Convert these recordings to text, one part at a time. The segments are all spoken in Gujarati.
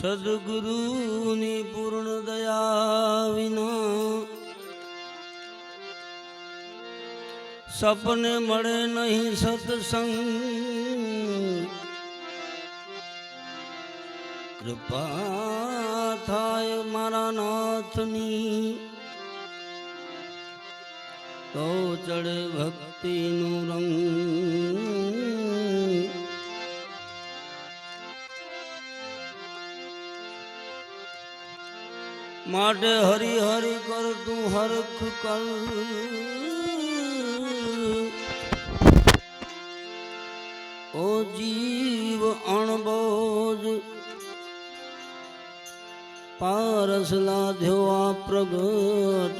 સદગુરુની પૂર્ણ દયા વિના સપને મળે નહીં સત્સંગ. કૃપા થાય મારા નાથની. તો ચડે ભક્તિનું રંગ. માટે હરી હરી કર તું હરખ કર. ઓ જીવ અણબોજ, પારસ લાધ્યો આ પ્રગટ,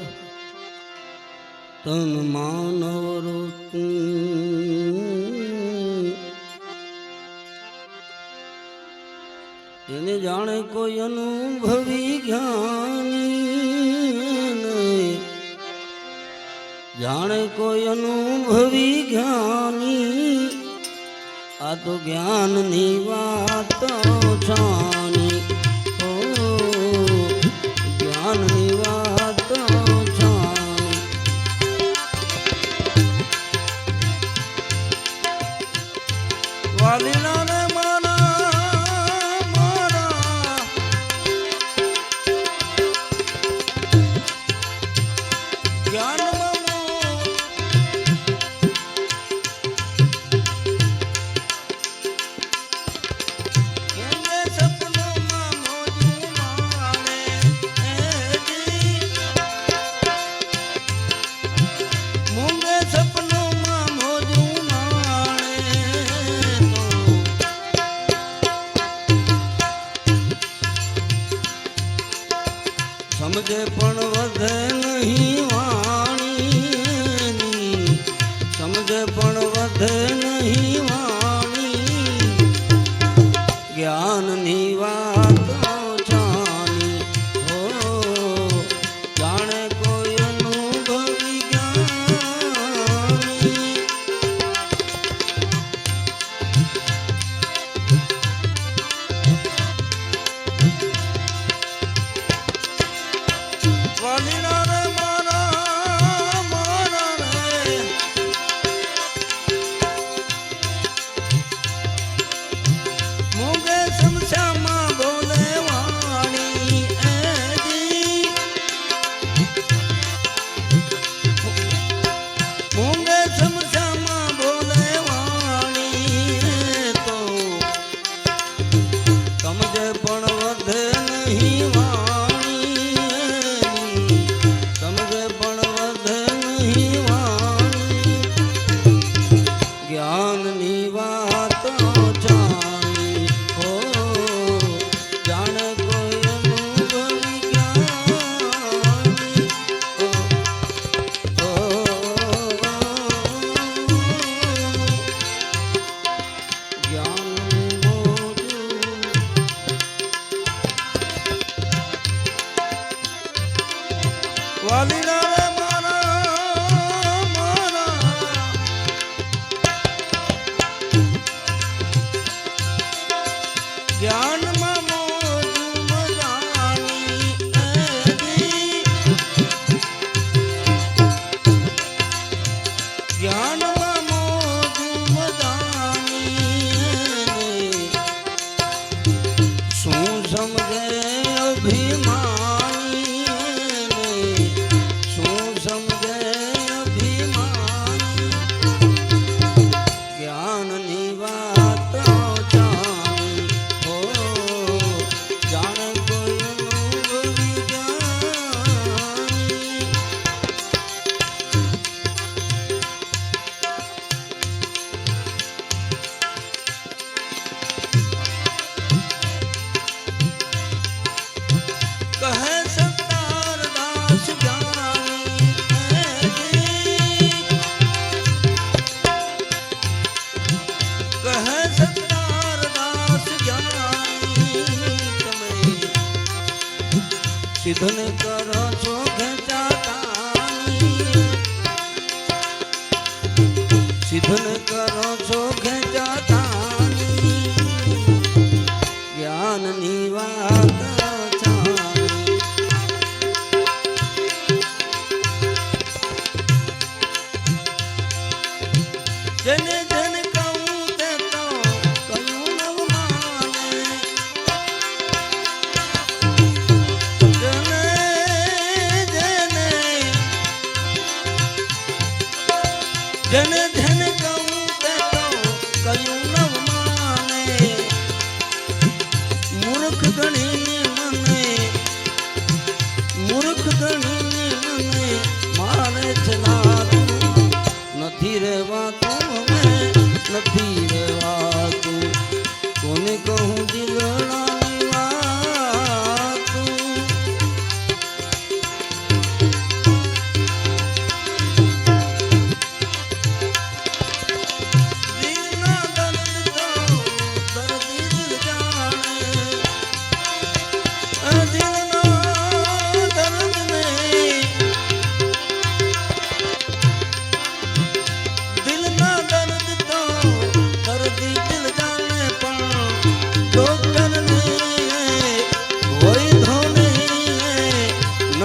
તન માનવ એને જાણે કોઈ અનુભવી જ્ઞાની જાણે કોઈ અનુભવી જ્ઞાની. આ તો જ્ઞાનની વાત જાણી સમજે પણ વધે નહીં વાણી સમજે પણ વધે નહીં સિદ્ધને કરો છો ખેંચાતાની સિદ્ધને ધન ધન કહું તે તો કયું ન માને? મૂર્ખ ગણીને મને, મૂર્ખ ગણીને મને નથી રહેવાતું હવે કોને કહું દિલના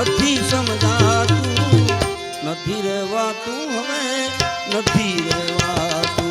નથી સમજાતું નથી રહેવાતું હવે નથી રહેવાતું.